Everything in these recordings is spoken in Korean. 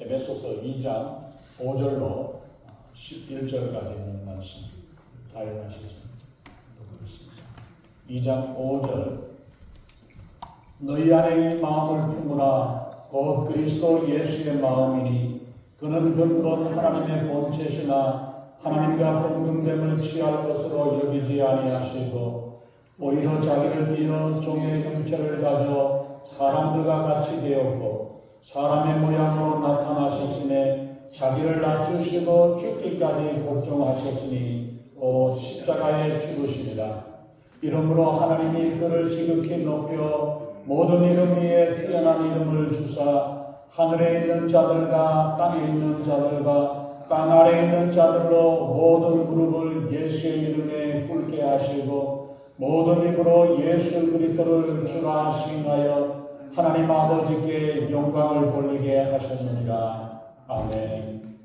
에베소서 2장 5절로 11절까지 있는 말씀 다 읽으시겠습니다. 2장 5절. 너희 안에 이 마음을 품으라. 곧 그리스도 예수의 마음이니 그는 근본 하나님의 본체시나 하나님과 동등됨을 취할 것으로 여기지 아니하시고 오히려 자기를 비어 종의 형체를 가져 사람들과 같이 되었고 사람의 모양으로 나타나셨으니 자기를 낮추시고 죽기까지 복종하셨으니 곧 십자가에 죽으시리라 이러므로 하나님이 그를 지극히 높여 모든 이름 위에 뛰어난 이름을 주사 하늘에 있는 자들과 땅에 있는 자들과 땅 아래 있는 자들로 모든 무릎을 예수의 이름에 꿇게 하시고 모든 입으로 예수 그리스도를 주라 시인하여 하나님 아버지께 영광을 돌리게 하셨느니라 아멘.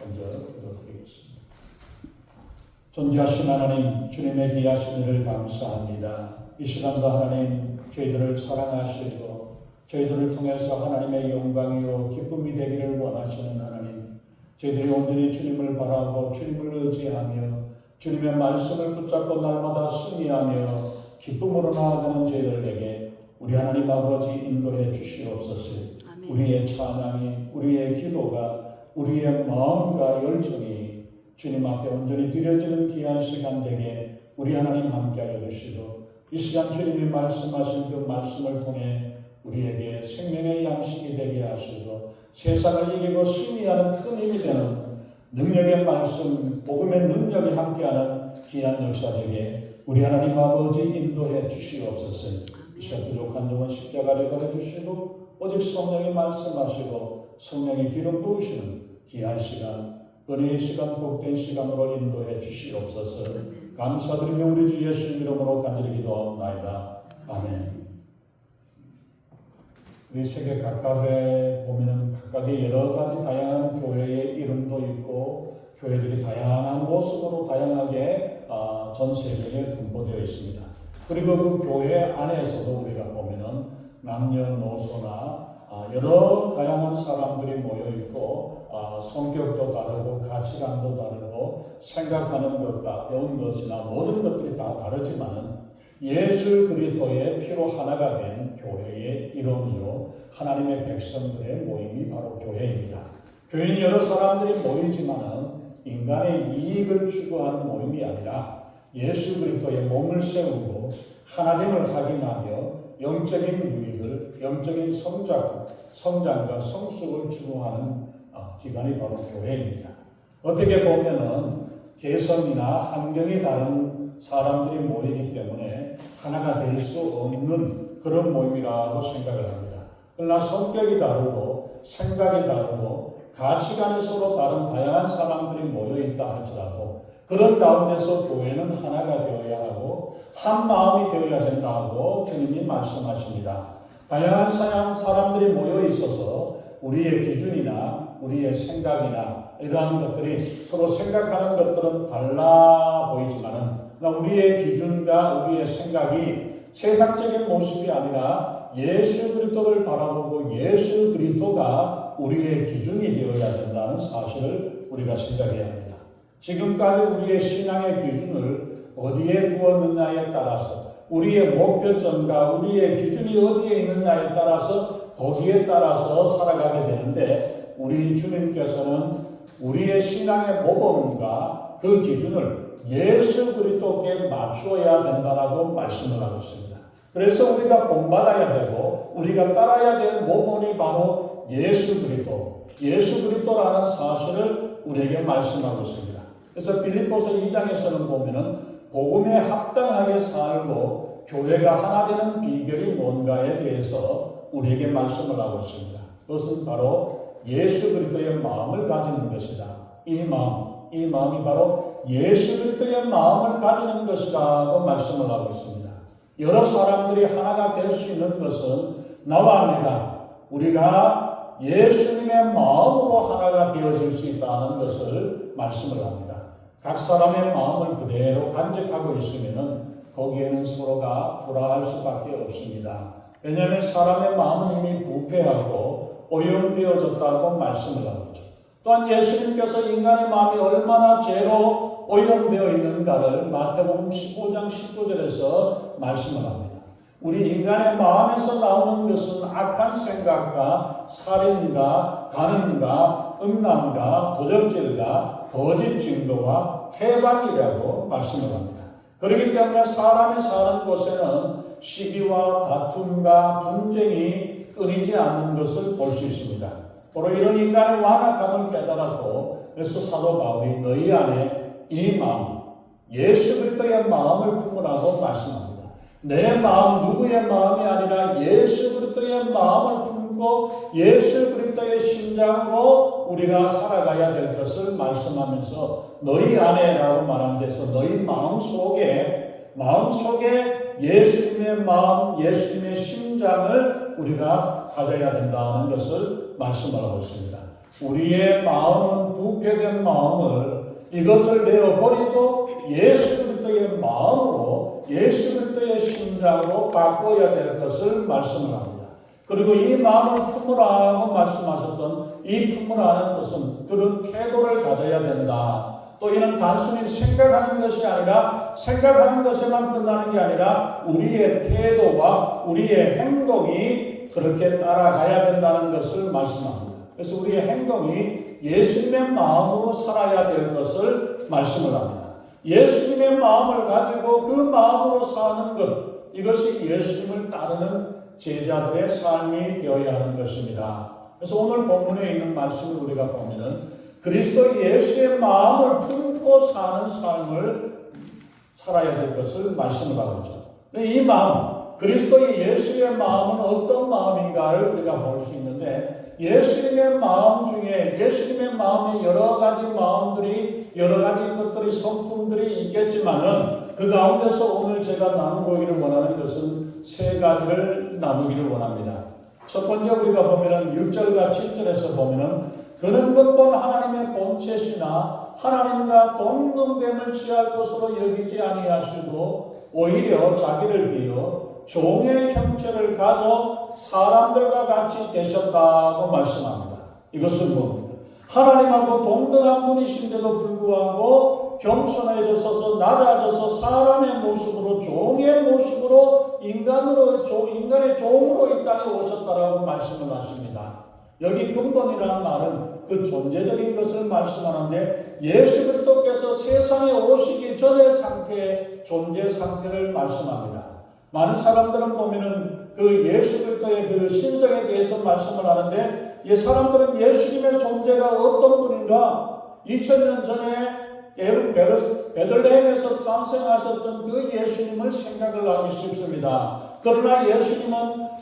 먼저 기도드리겠습니다. 존귀하신 하나님, 주님의 귀하신 일을 감사합니다. 이 시간도 하나님, 저희들을 사랑하시고, 저희들을 통해서 하나님의 영광이요, 기쁨이 되기를 원하시는 하나님, 저희들이 온전히 주님을 바라고, 주님을 의지하며, 주님의 말씀을 붙잡고 날마다 승리하며, 기쁨으로 나아가는 저희들에게 우리 하나님 아버지 인도해 주시옵소서. 아멘. 우리의 찬양이, 우리의 기도가, 우리의 마음과 열정이 주님 앞에 온전히 드려지는 귀한 시간 되게 우리 하나님 함께하여 주시고 이 시간 주님이 말씀하신 그 말씀을 통해 우리에게 생명의 양식이 되게 하시고 세상을 이기고 승리하는 큰 힘이 되는 능력의 말씀, 복음의 능력이 함께하는 귀한 역사 되게 우리 하나님 아버지 인도해 주시옵소서. 이 시간 부족한 영혼 십자가를 가려주시고 오직 성령이 말씀하시고 성령이 기름 부으시는 귀한 시간 은혜의 시간 복된 시간으로 인도해 주시옵소서. 감사드리며 우리 주 예수 이름으로 간절히 기도하옵나이다. 아멘. 우리 세계 각각에 보면은 각각의 여러 가지 다양한 교회의 이름도 있고 교회들이 다양한 모습으로 다양하게 아, 전 세계에 분포되어 있습니다. 그리고 그 교회 안에서도 우리가 보면은 남녀노소나 아, 여러 다양한 사람들이 모여 있고 아, 성격도 다르고 가치관도 다르고 생각하는 것과 배운 것이나 모든 것들이 다 다르지만은 예수 그리스도의 피로 하나가 된 교회의 이름이요 하나님의 백성들의 모임이 바로 교회입니다. 교회는 여러 사람들이 모이지만은 인간의 이익을 추구하는 모임이 아니라 예수 그리스도의 몸을 세우고 하나됨을 확인하며 영적인 유익을 영적인 성장, 성장과 성숙을 추구하는 아, 기관이 바로 교회입니다. 어떻게 보면은 개성이나 환경이 다른 사람들이 모이기 때문에 하나가 될 수 없는 그런 모임이라고 생각을 합니다. 그러나 성격이 다르고 생각이 다르고 가치관이 서로 다른 다양한 사람들이 모여 있다 할지라도 그런 가운데서 교회는 하나가 되어야 하고 한 마음이 되어야 된다고 주님이 말씀하십니다. 다양한 사람, 사람들이 모여 있어서 우리의 기준이나 우리의 생각이나 이러한 것들이 서로 생각하는 것들은 달라 보이지만은 우리의 기준과 우리의 생각이 세상적인 모습이 아니라 예수 그리스도를 바라보고 예수 그리스도가 우리의 기준이 되어야 된다는 사실을 우리가 생각해야 합니다. 지금까지 우리의 신앙의 기준을 어디에 두었느냐에 따라서 우리의 목표점과 우리의 기준이 어디에 있느냐에 따라서 거기에 따라서 살아가게 되는데 우리 주님께서는 우리의 신앙의 모범과 그 기준을 예수 그리스도께 맞추어야 된다라고 말씀을 하고 있습니다. 그래서 우리가 본받아야 되고 우리가 따라야 될 모범이 바로 예수 그리스도, 예수 그리스도라는 사실을 우리에게 말씀하고 있습니다. 그래서 빌립보서 2장에서는 보면은 복음에 합당하게 살고 교회가 하나 되는 비결이 뭔가에 대해서 우리에게 말씀을 하고 있습니다. 그것은 바로 예수 그리스도의 마음을 가지는 것이다. 이 마음, 이 마음이 바로 예수 그리스도의 마음을 가지는 것이라고 말씀을 하고 있습니다. 여러 사람들이 하나가 될 수 있는 것은 나와 내가 우리가 예수님의 마음으로 하나가 되어질 수 있다는 것을 말씀을 합니다. 각 사람의 마음을 그대로 간직하고 있으면은 거기에는 서로가 불화할 수밖에 없습니다. 왜냐하면 사람의 마음은 이미 부패 부패하고 오염되어졌다고 말씀을 하고 있죠. 또한 예수님께서 인간의 마음이 얼마나 죄로 오염되어 있는가를 마태복음 15장 19절에서 말씀을 합니다. 우리 인간의 마음에서 나오는 것은 악한 생각과 살인과 간음과 음란과 도적질과 거짓 증거와 해방이라고 말씀을 합니다. 그렇기 때문에 사람이 사는 곳에는 시기와 다툼과 분쟁이 끊이지 않는 것을 볼 수 있습니다. 바로 이런 인간의 완악함을 깨달았고 그래서 사도 바울이 너희 안에 이 마음 예수 그리스도의 마음을 품으라고 말씀합니다. 내 마음 누구의 마음이 아니라 예수 그리스도의 마음을 품고 예수 그리스도의 심장으로 우리가 살아가야 될 것을 말씀하면서 너희 안에라고 말한 데서 너희 마음 속에 마음 속에 예수님의 마음, 예수님의 심장을 우리가 가져야 된다는 것을 말씀을 하고 있습니다. 우리의 마음은 부패된 마음을 이것을 내어버리고 예수 그리스도의 마음으로 예수 그리스도의 심장으로 바꿔야 될 것을 말씀을 합니다. 그리고 이 마음을 품으라고 말씀하셨던 이 품으라는 것은 그런 태도를 가져야 된다. 또 이는 단순히 생각하는 것이 아니라 생각하는 것에만 끝나는 게 아니라 우리의 태도와 우리의 행동이 그렇게 따라가야 된다는 것을 말씀합니다. 그래서 우리의 행동이 예수님의 마음으로 살아야 될 것을 말씀을 합니다. 예수님의 마음을 가지고 그 마음으로 사는 것, 이것이 예수님을 따르는 제자들의 삶이 되어야 하는 것입니다. 그래서 오늘 본문에 있는 말씀을 우리가 보면은 그리스도 예수의 마음을 품고 사는 삶을 살아야 될 것을 말씀을 하고 있죠. 이 마음, 그리스도의 예수의 마음은 어떤 마음인가를 우리가 볼 수 있는데 예수님의 마음 중에 예수님의 마음에 여러 가지 마음들이 여러 가지 것들이 성품들이 있겠지만은 그 가운데서 오늘 제가 나누기를 원하는 것은 세 가지를 나누기를 원합니다. 첫 번째 우리가 보면은 6절과 7절에서 보면은 그는 근본 하나님의 본체시나 하나님과 동등됨을 취할 것으로 여기지 아니하시고 오히려 자기를 비어 종의 형체를 가져 사람들과 같이 되셨다고 말씀합니다. 이것은 뭡니까? 하나님하고 동등한 분이신데도 불구하고 겸손해져서 낮아져서 사람의 모습으로 종의 모습으로 인간으로 인간의 종으로 이 땅에 오셨다라고 말씀을 하십니다. 여기 근본이라는 말은 그 존재적인 것을 말씀하는데 예수 그리스도께서 세상에 오시기 전의 상태의 존재 상태를 말씀합니다. 많은 사람들은 보면은 그 예수 그리스도의 그 신성에 대해서 말씀을 하는데 이 사람들은 예수님의 존재가 어떤 분인가 2000년 전에 베들레헴에서 탄생하셨던 그 예수님을 생각을 하기 쉽습니다. 그러나 예수님은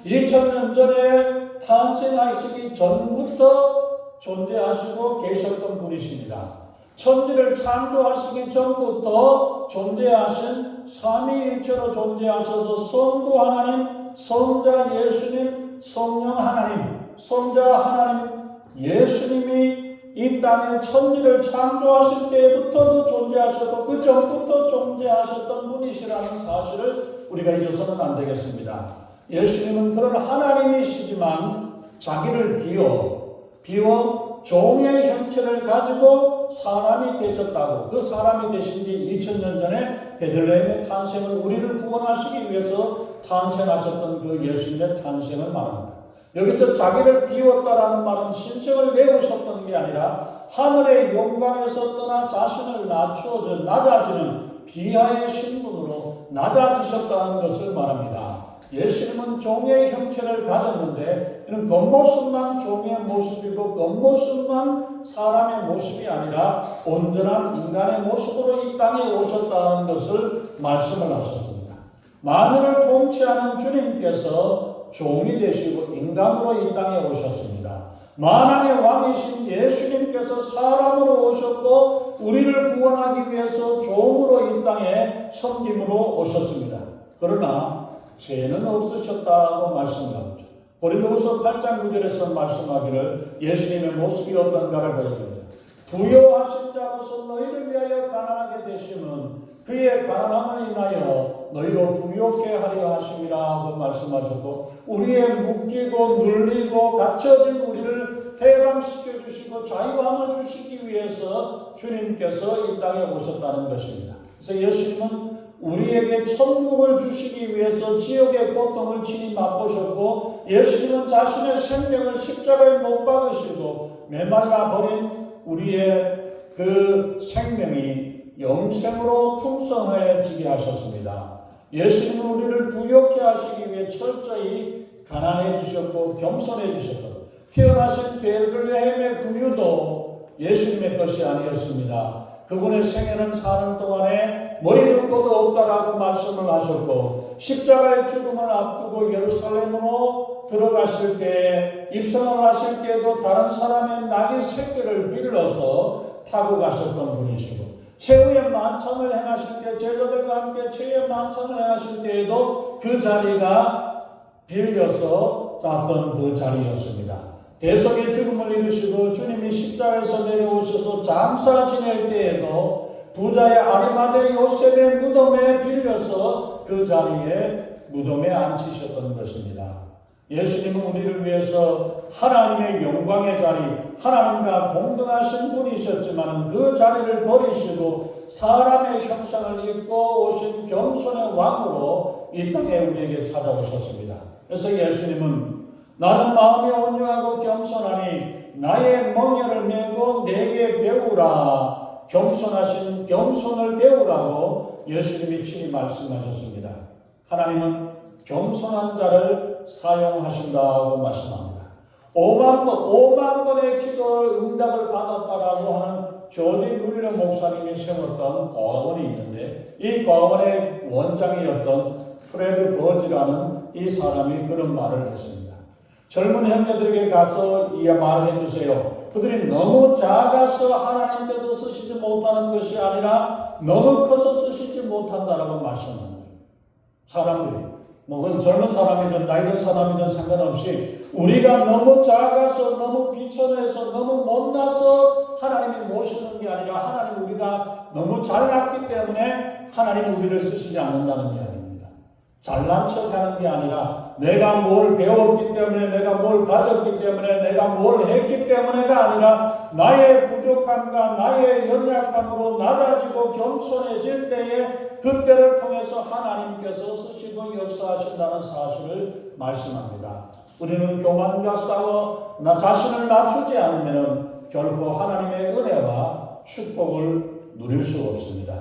2000년 전에 탄생하시기 전부터 존재하시고 계셨던 분이십니다. 천지를 창조하시기 전부터 존재하신 삼위일체로 존재하셔서 성부 하나님, 성자 예수님, 성령 하나님, 성자 하나님, 예수님이 이 땅에 천지를 창조하실 때부터도 존재하셨고 그 전부터 존재하셨던 분이시라는 사실을 우리가 잊어서는 안 되겠습니다. 예수님은 그런 하나님이시지만 자기를 비워 비워 종의 형체를 가지고 사람이 되셨다고 그 사람이 되신 지 2000년 전에 베들레헴의 탄생을 우리를 구원하시기 위해서 탄생하셨던 그 예수님의 탄생을 말합니다. 여기서 자기를 비웠다라는 말은 신성을 내우셨던 게 아니라 하늘의 영광에서 떠나 자신을 낮추어져 낮아지는 비하의 신분으로 낮아지셨다는 것을 말합니다. 예수님은 종의 형체를 가졌는데 이는 겉모습만 종의 모습이고 겉모습만 사람의 모습이 아니라 온전한 인간의 모습으로 이 땅에 오셨다는 것을 말씀을 하셨습니다. 만유를 통치하는 주님께서 종이 되시고 인간으로 이 땅에 오셨습니다. 만왕의 왕이신 예수님께서 사람으로 오셨고 우리를 구원하기 위해서 종으로 이 땅에 섬김으로 오셨습니다. 그러나 죄는 없으셨다고 말씀합니다. 고린도후서 8장 9절에서 말씀하기를 예수님의 모습이 어떤가를 보여줍니다. 부여하신 자로서 너희를 위하여 가난하게 되심은 그의 가난함을 인하여 너희로 부욕해 하려 하심이라고 말씀하셨고 우리의 묶이고 눌리고 갇혀진 우리를 해방시켜 주시고 자유함을 주시기 위해서 주님께서 이 땅에 오셨다는 것입니다. 그래서 예수님은 우리에게 천국을 주시기 위해서 지옥의 고통을 친히 맛보셨고 예수님은 자신의 생명을 십자가에 못 박으시고 메말라 버린 우리의 그 생명이 영생으로 풍성해지게 하셨습니다. 예수님은 우리를 부욕해 하시기 위해 철저히 가난해지셨고 겸손해지셨고 태어나신 베들레헴의 구유도 예수님의 것이 아니었습니다. 그분의 생애는 사는 동안에 머리 둘 곳도 없다라고 말씀을 하셨고 십자가의 죽음을 앞두고 예루살렘으로 들어가실 때 입성을 하실 때에도 다른 사람의 낙의 새끼를 빌려서 타고 가셨던 분이시고 최후의 만찬을 행하실 때 제자들과 함께 최후의 만찬을 행하실 때에도 그 자리가 빌려서 짰던 그 자리였습니다. 대속의 죽음을 이루시고 주님이 십자가에서 내려오셔서 장사 지낼 때에도 부자의 아리마대 요셉의 무덤에 빌려서 그 자리에 무덤에 앉히셨던 것입니다. 예수님은 우리를 위해서 하나님의 영광의 자리, 하나님과 동등하신 분이셨지만 그 자리를 버리시고 사람의 형상을 입고 오신 겸손의 왕으로 이 땅에 우리에게 찾아오셨습니다. 그래서 예수님은 나는 마음이 온유하고 겸손하니 나의 멍에를 메고 내게 배우라. 겸손하신 겸손을 배우라고 예수님이 친히 말씀하셨습니다. 하나님은 겸손한 자를 사용하신다고 말씀합니다. 5만 번, 5만 번의 기도를 응답을 받았다라고 하는 조지 룰러 목사님이 세웠던 과원이 있는데 이 과원의 원장이었던 프레드 버지라는 이 사람이 그런 말을 했습니다. 젊은 형제들에게 가서 이 말을 해주세요. 그들이 너무 작아서 하나님께서 쓰시지 못하는 것이 아니라 너무 커서 쓰시지 못한다라고 말씀합니다. 사람들이 뭐 그건 젊은 사람이든 나이 든 사람이든 상관없이 우리가 너무 작아서 너무 비천해서 너무 못나서 하나님이 모시는 게 아니라 하나님 우리가 너무 잘났기 때문에 하나님 우리를 쓰시지 않는다는 이야기입니다. 잘난 척하는 게 아니라 내가 뭘 배웠기 때문에 내가 뭘 가졌기 때문에 내가 뭘 했기 때문에가 아니라 나의 부족함과 나의 연약함으로 낮아지고 겸손해질 때에 그때를 통해서 하나님께서 쓰시고 역사하신다는 사실을 말씀합니다. 우리는 교만과 싸워 나 자신을 낮추지 않으면 결코 하나님의 은혜와 축복을 누릴 수 없습니다.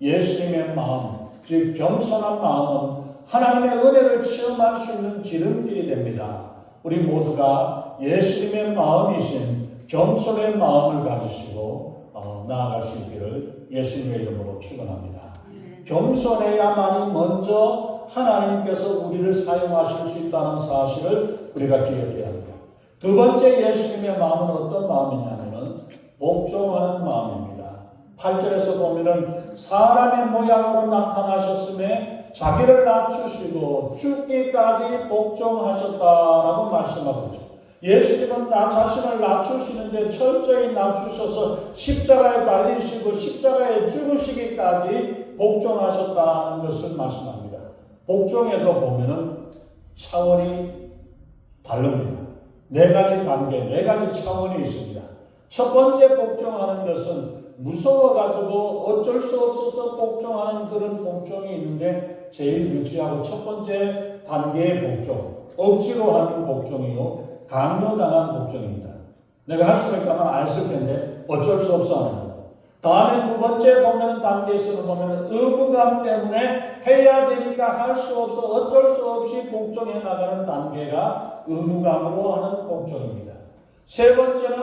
예수님의 마음, 즉 겸손한 마음은 하나님의 은혜를 체험할 수 있는 지름길이 됩니다. 우리 모두가 예수님의 마음이신 겸손의 마음을 가지시고 어, 나아갈 수 있기를 예수님의 이름으로 축원합니다. 겸손해야만이 먼저 하나님께서 우리를 사용하실 수 있다는 사실을 우리가 기억해야 합니다. 두 번째 예수님의 마음은 어떤 마음이냐면 복종하는 마음입니다. 8절에서 보면은 사람의 모양으로 나타나셨음에 자기를 낮추시고 죽기까지 복종하셨다라고 말씀하고 있죠. 예수님은 나 자신을 낮추시는데 철저히 낮추셔서 십자가에 달리시고 십자가에 죽으시기까지 복종하셨다는 것을 말씀합니다. 복종에도 보면은 차원이 다릅니다. 네 가지 단계, 네 가지 차원이 있습니다. 첫 번째 복종하는 것은 무서워가지고 어쩔 수 없어서 복종하는 그런 복종이 있는데 제일 유치하고 첫 번째 단계의 복종, 억지로 하는 복종이요, 강요당한 복종입니다. 내가 할 수가 있다면 안 했을 텐데 어쩔 수 없어 하는 거예요. 다음에 두 번째 보면 단계에서는 보면 의무감 때문에 해야 되니까 할 수 없어 어쩔 수 없이 복종해 나가는 단계가 의무감으로 하는 복종입니다. 세 번째는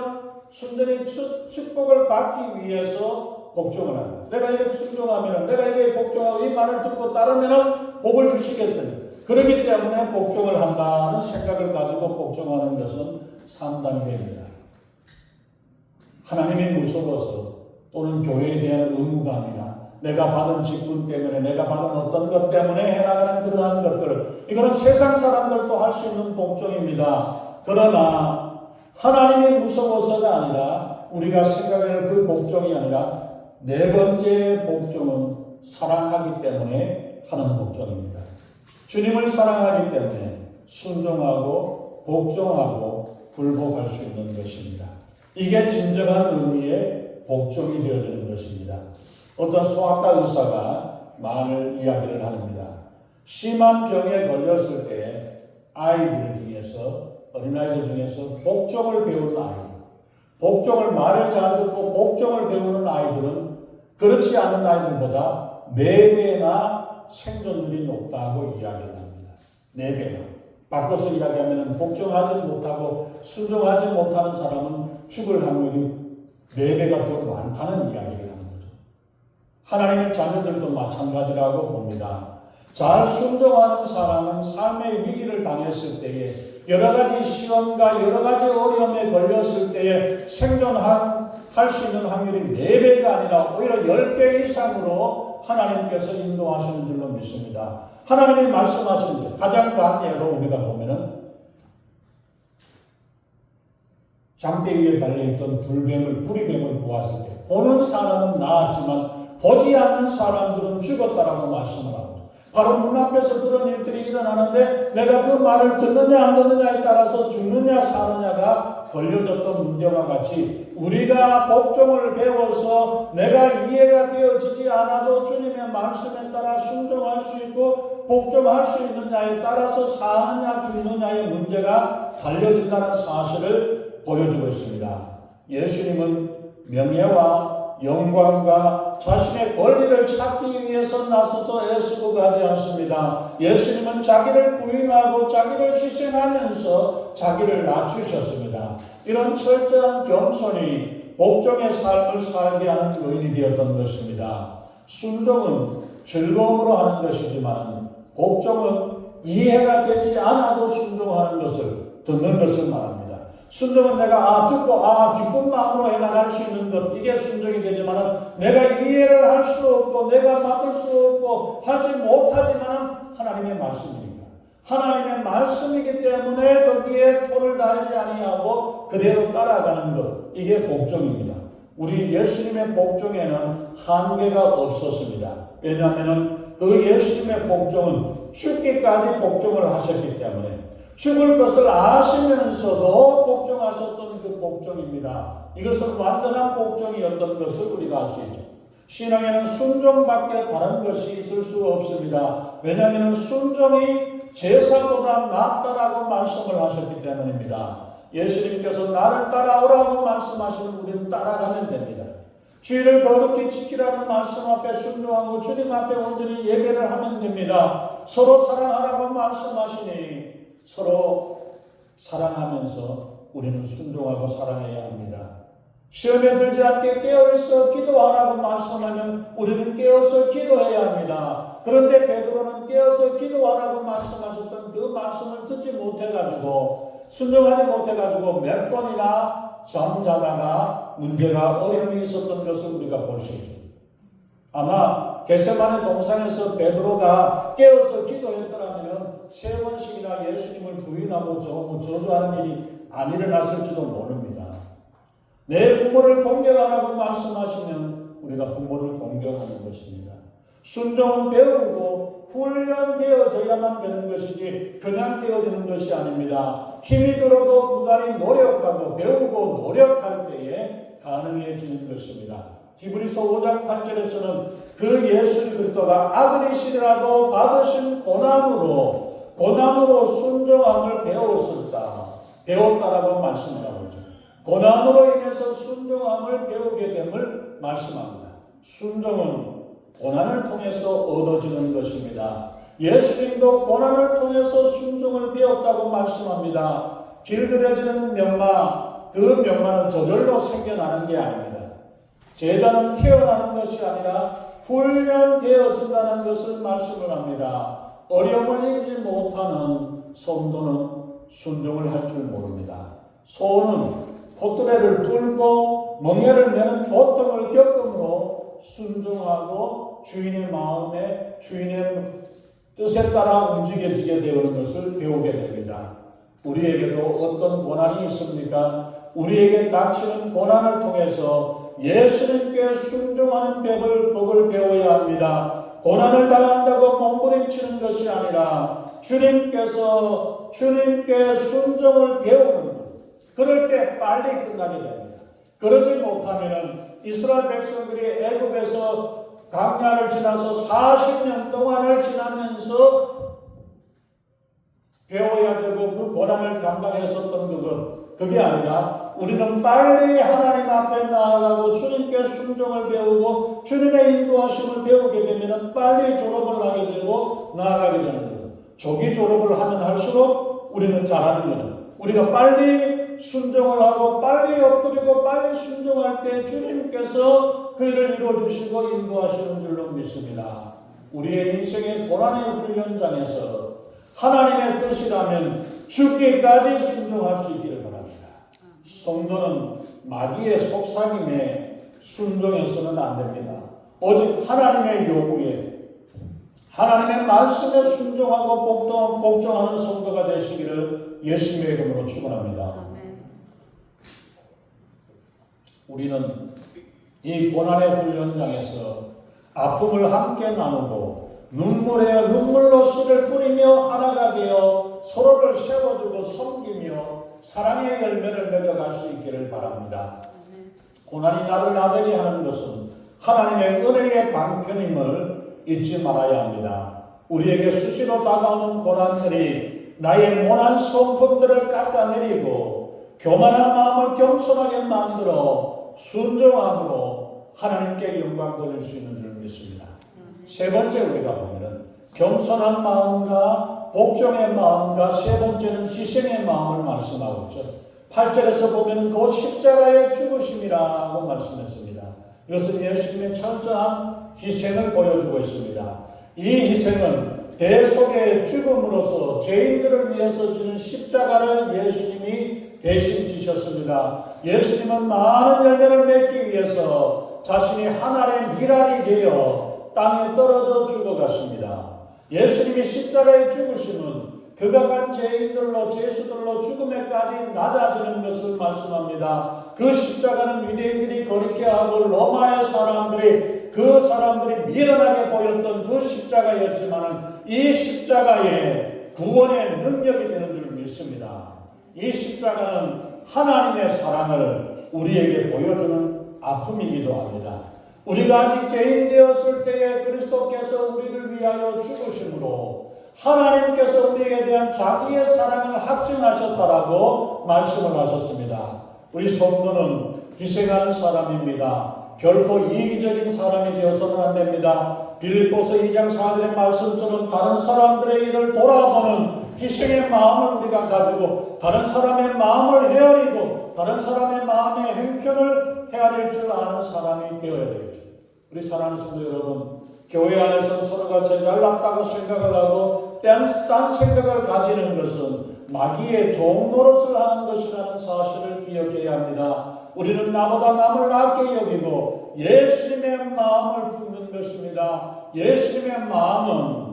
순전히 축복을 받기 위해서 복종을 합니다. 내가 이렇게 순종하면, 내가 이게 복종하고 이 말을 듣고 따르면 복을 주시겠더니. 그렇기 때문에 복종을 한다는 생각을 가지고 복종하는 것은 3단계입니다. 하나님이 무서워서 또는 교회에 대한 의무감이나 내가 받은 직분 때문에 내가 받은 어떤 것 때문에 해나가는 그러한 것들 이거는 세상 사람들도 할 수 있는 복종입니다. 그러나 하나님이 무서워서가 아니라 우리가 생각하는 그 복종이 아니라 네 번째 복종은 사랑하기 때문에 하는 복종입니다. 주님을 사랑하기 때문에 순종하고 복종하고 굴복할 수 있는 것입니다. 이게 진정한 의미의 복종이 되어지는 것입니다. 어떤 소아과 의사가 말을 이야기를 합니다. 심한 병에 걸렸을 때 아이들 중에서 어린아이들 중에서 복종을 배우는 아이, 복종을 말을 잘 듣고 복종을 배우는 아이들은 그렇지 않은 아이들보다 네 배나 생존율이 높다고 이야기를 합니다. 네 배나. 바꿔서 이야기하면 복종하지 못하고 순종하지 못하는 사람은 죽을 확률이 네 배가 더 많다는 이야기를 하는 거죠. 하나님의 자녀들도 마찬가지라고 봅니다. 잘 순종하는 사람은 삶의 위기를 당했을 때에 여러 가지 시험과 여러 가지 어려움에 걸렸을 때에 생존 할 수 있는 확률이 4배가 아니라 오히려 10배 이상으로 하나님께서 인도하시는 줄로 믿습니다. 하나님이 말씀하시는 게 가장 강예로 우리가 보면은 장대 위에 달려있던 불뱀을, 부리뱀을 보았을 때 보는 사람은 나았지만 보지 않는 사람들은 죽었다라고 말씀을 합니다. 바로 눈앞에서 그런 일들이 일어나는데 내가 그 말을 듣느냐 안 듣느냐에 따라서 죽느냐 사느냐가 걸려졌던 문제와 같이 우리가 복종을 배워서 내가 이해가 되어지지 않아도 주님의 말씀에 따라 순종할 수 있고 복종할 수 있느냐에 따라서 사느냐 죽느냐의 문제가 달려진다는 사실을 보여주고 있습니다. 예수님은 명예와 영광과 자신의 권리를 찾기 위해서 나서서 애쓰고 가지 않습니다. 예수님은 자기를 부인하고 자기를 희생하면서 자기를 낮추셨습니다. 이런 철저한 겸손이 복종의 삶을 살게 하는 요인이 되었던 것입니다. 순종은 즐거움으로 하는 것이지만 복종은 이해가 되지 않아도 순종하는 것을 듣는 것을 말합니다. 순종은 내가 아 듣고 아 기쁜 마음으로 해나갈 수 있는 것 이게 순종이 되지만 내가 이해를 할 수 없고 내가 받을 수 없고 하지 못하지만 하나님의 말씀입니다. 하나님의 말씀이기 때문에 거기에 토를 달지 아니하고 그대로 따라가는 것 이게 복종입니다. 우리 예수님의 복종에는 한계가 없었습니다. 왜냐하면 그 예수님의 복종은 죽기까지 복종을 하셨기 때문에 죽을 것을 아시면서도 복종하셨던 그 복종입니다. 이것은 완전한 복종이었던 것을 우리가 알 수 있죠. 신앙에는 순종밖에 다른 것이 있을 수 없습니다. 왜냐하면 순종이 제사보다 낫다라고 말씀을 하셨기 때문입니다. 예수님께서 나를 따라오라고 말씀하시는 우리는 따라가면 됩니다. 주의를 거룩히 지키라는 말씀 앞에 순종하고 주님 앞에 온전히 예배를 하면 됩니다. 서로 사랑하라고 말씀하시니 서로 사랑하면서 우리는 순종하고 사랑해야 합니다. 시험에 들지 않게 깨어있어 기도하라고 말씀하면 우리는 깨어서 기도해야 합니다. 그런데 베드로는 깨어서 기도하라고 말씀하셨던 그 말씀을 듣지 못해가지고 순종하지 못해가지고 몇 번이나 잠자다가 문제가 어려움이 있었던 것을 우리가 볼 수 있죠. 아마 게세만의 동산에서 베드로가 깨어서 기도했더라면 세 번씩이나 예수님을 부인하고 저주하는 일이 안 일어났을지도 모릅니다. 내 부모를 공경하라고 말씀하시면 우리가 부모를 공경하는 것입니다. 순종은 배우고 훈련되어져야만 되는 것이지 그냥 되어지는 것이 아닙니다. 힘이 들어도 부단히 노력하고 배우고 노력할 때에 가능해지는 것입니다. 히브리서 5장 8절에서는 그 예수 그리스도가 아들이시라도 받으신 고난으로 고난으로 순종함을 배웠었다. 배웠다라고 말씀을 하고 있죠. 고난으로 인해서 순종함을 배우게 됨을 말씀합니다. 순종은 고난을 통해서 얻어지는 것입니다. 예수님도 고난을 통해서 순종을 배웠다고 말씀합니다. 길들여지는 명마, 그 명마는 저절로 생겨나는 게 아닙니다. 제자는 태어나는 것이 아니라 훈련되어진다는 것을 말씀을 합니다. 어려움을 이기지 못하는 성도는 순종을 할 줄 모릅니다. 소는 콧뚜레를 뚫고 멍에를 내는 고통을 겪음으로 순종하고 주인의 마음에 주인의 뜻에 따라 움직여지게 되는 것을 배우게 됩니다. 우리에게도 어떤 고난이 있습니까? 우리에게 닥치는 고난을 통해서 예수님께 순종하는 법을, 법을 배워야 합니다. 고난을 당한다고 몸부림치는 것이 아니라 주님께서 주님께 순종을 배우는 것. 그럴 때 빨리 끝나게 됩니다. 그러지 못하면 이스라엘 백성들이 애굽에서 광야를 지나서 40년 동안을 지나면서 배워야 되고 그 고난을 감당했었던 그것 그게 아니라 우리는 빨리 하나님 앞에 나아가고 주님께 순종을 배우고 주님의 인도하심을 배우게 되면 빨리 졸업을 하게 되고 나아가게 되는 거죠. 조기 졸업을 하면 할수록 우리는 잘하는 거죠. 우리가 빨리 순종을 하고 빨리 엎드리고 빨리 순종할 때 주님께서 그 일을 이루어주시고 인도하시는 줄로 믿습니다. 우리의 인생의 고난의 훈련장에서 하나님의 뜻이라면 죽기까지 순종할 수 있기를 바랍니다. 성도는 마귀의 속삭임에 순종해서는 안 됩니다. 오직 하나님의 요구에 하나님의 말씀에 순종하고 복종, 복종하는 성도가 되시기를 예수님의 이름으로 축원합니다. 우리는 이 고난의 훈련장에서 아픔을 함께 나누고 눈물에 눈물로 씨를 뿌리며 하나가 되어 서로를 세워주고 섬기며 사랑의 열매를 맺어갈 수 있기를 바랍니다. 고난이 나를 나대게 하는 것은 하나님의 은혜의 방편임을 잊지 말아야 합니다. 우리에게 수시로 다가오는 고난들이 나의 모난 성품들을 깎아내리고 교만한 마음을 겸손하게 만들어 순종함으로 하나님께 영광 돌릴 수 있는 줄 믿습니다. 세 번째 우리가 보면은 겸손한 마음과 복종의 마음과 세 번째는 희생의 마음을 말씀하고 있죠. 8절에서 보면 그 십자가의 죽으심이라고 말씀했습니다. 이것은 예수님의 철저한 희생을 보여주고 있습니다. 이 희생은 대속의 죽음으로서 죄인들을 위해서 지는 십자가를 예수님이 대신 지셨습니다. 예수님은 많은 열매를 맺기 위해서 자신이 하나의 미랄이 되어 땅에 떨어져 죽어갔습니다. 예수님이 십자가에 죽으심은 그가 간 죄인들로 죄수들로 죽음에까지 낮아지는 것을 말씀합니다. 그 십자가는 유대인들이 거리게 하고 로마의 사람들이 그 사람들이 미련하게 보였던 그 십자가였지만은 이 십자가에 구원의 능력이 되는 줄 믿습니다. 이 십자가는 하나님의 사랑을 우리에게 보여주는 아픔이기도 합니다. 우리가 아직 죄인 되었을 때에 그리스도께서 우리를 위하여 죽으심으로 하나님께서 우리에게 대한 자기의 사랑을 확증하셨다라고 말씀을 하셨습니다. 우리 성도는 희생하는 사람입니다. 결코 이기적인 사람이 되어서는 안 됩니다. 빌립보서 2장 4절의 말씀처럼 다른 사람들의 일을 돌아보는 희생의 마음을 우리가 가지고 다른 사람의 마음을 헤아리고 다른 사람의 마음의 행편을 헤아릴 줄 아는 사람이 되어야 되겠죠. 우리 사랑하는 성도 여러분, 교회 안에서 서로가 제잘났다고 생각을 하고 딴, 딴 생각을 가지는 것은 마귀의 종노릇을 하는 것이라는 사실을 기억해야 합니다. 우리는 나보다 남을 낮게 여기고 예수님의 마음을 품는 것입니다. 예수님의 마음은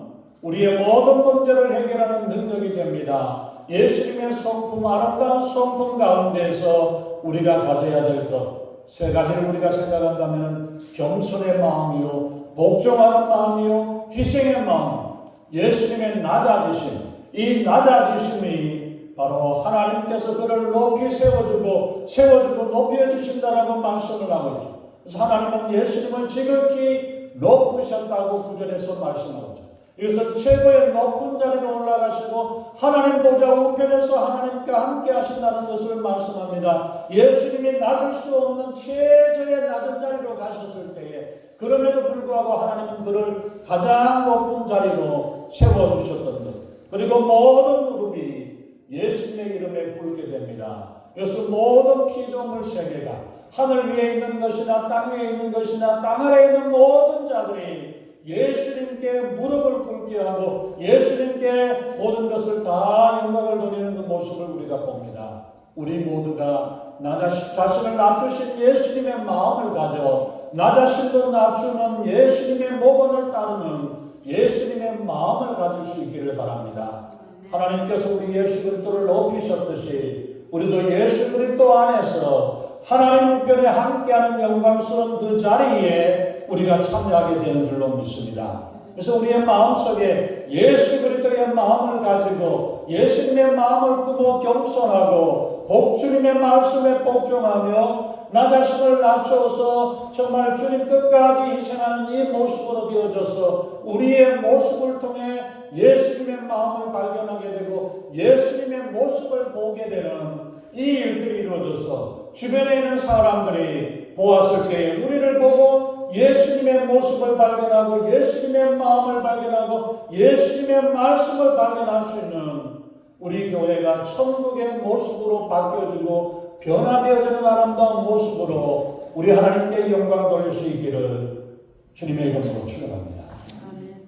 우리의 모든 문제를 해결하는 능력이 됩니다. 예수님의 성품, 아름다운 성품 가운데서 우리가 가져야 될 것, 세 가지를 우리가 생각한다면 겸손의 마음이요, 복종하는 마음이요, 희생의 마음, 예수님의 낮아지심, 이 낮아지심이 바로 하나님께서 그를 높이 세워주고 세워주고 높여주신다라고 말씀을 하고 있죠. 그래서 하나님은 예수님을 지극히 높으셨다고 구절에서 말씀하고. 이것은 최고의 높은 자리로 올라가시고 하나님 보좌 우편에서 하나님과 함께 하신다는 것을 말씀합니다. 예수님이 낮을 수 없는 최저의 낮은 자리로 가셨을 때에 그럼에도 불구하고 하나님은 그를 가장 높은 자리로 세워주셨던 것. 그리고 모든 무릎이 예수님의 이름에 꿇게 됩니다. 이것은 모든 피조물 세계가 하늘 위에 있는 것이나 땅 위에 있는 것이나 땅 아래에 있는 모든 자들이 예수님께 무릎을 꿇게 하고 예수님께 모든 것을 다 영광을 돌리는 그 모습을 우리가 봅니다. 우리 모두가 나 자신을 낮추신 예수님의 마음을 가져 나 자신도 낮추는 예수님의 모범을 따르는 예수님의 마음을 가질 수 있기를 바랍니다. 하나님께서 우리 예수 그리스도를 높이셨듯이 우리도 예수 그리스도 안에서 하나님 우편에 함께하는 영광스러운 그 자리에 우리가 참여하게 되는 줄로 믿습니다. 그래서 우리의 마음속에 예수 그리스도의 마음을 가지고 예수님의 마음을 품어 겸손하고 복주님의 말씀에 복종하며 나 자신을 낮춰서 정말 주님 끝까지 희생하는 이 모습으로 되어져서 우리의 모습을 통해 예수님의 마음을 발견하게 되고 예수님의 모습을 보게 되는 이 일들이 이루어져서 주변에 있는 사람들이 보았을 때 우리를 보고 예수님의 모습을 발견하고 예수님의 마음을 발견하고 예수님의 말씀을 발견할 수 있는 우리 교회가 천국의 모습으로 바뀌어지고 변화되어지는 아름다운 모습으로 우리 하나님께 영광 돌릴 수 있기를 주님의 이름으로 축원합니다.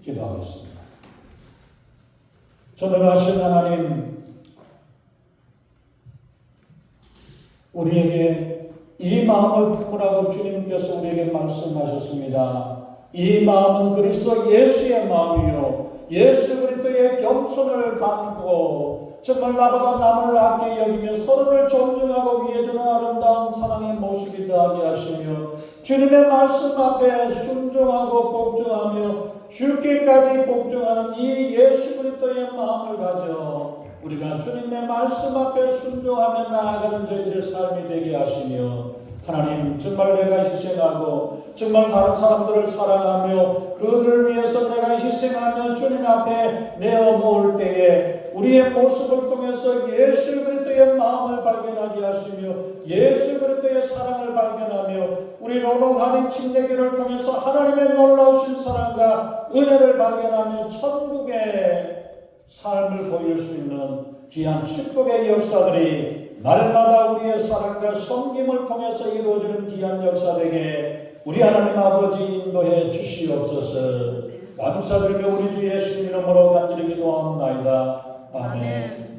기도하겠습니다. 전능하신 하나님 우리에게 이 마음을 품으라고 주님께서 우리에게 말씀하셨습니다. 이 마음은 그리스도 예수의 마음이요. 예수 그리스도의 겸손을 담고 정말 나보다 남을 아끼 여기며 서로를 존중하고 위해주는 아름다운 사랑의 모습이 되게 하시며 주님의 말씀 앞에 순종하고 복종하며 죽기까지 복종하는 이 예수 그리스도의 마음을 가져 우리가 주님의 말씀 앞에 순종하며 나아가는 저희들의 삶이 되게 하시며 하나님 정말 내가 희생하고 정말 다른 사람들을 사랑하며 그들을 위해서 내가 희생하며 주님 앞에 내어 놓을 때에 우리의 모습을 통해서 예수 그리스도의 마음을 발견하게 하시며 예수 그리스도의 사랑을 발견하며 우리 로로가는 침례교를 통해서 하나님의 놀라우신 사랑과 은혜를 발견하며 천국의 삶을 보일 수 있는 귀한 축복의 역사들이 날마다 우리의 사랑과 섬김을 통해서 이루어지는 귀한 역사되게 우리 하나님 아버지 인도해 주시옵소서 감사드리며 우리 주 예수 이름으로 간절히 기도하옵나이다 아멘. 아멘.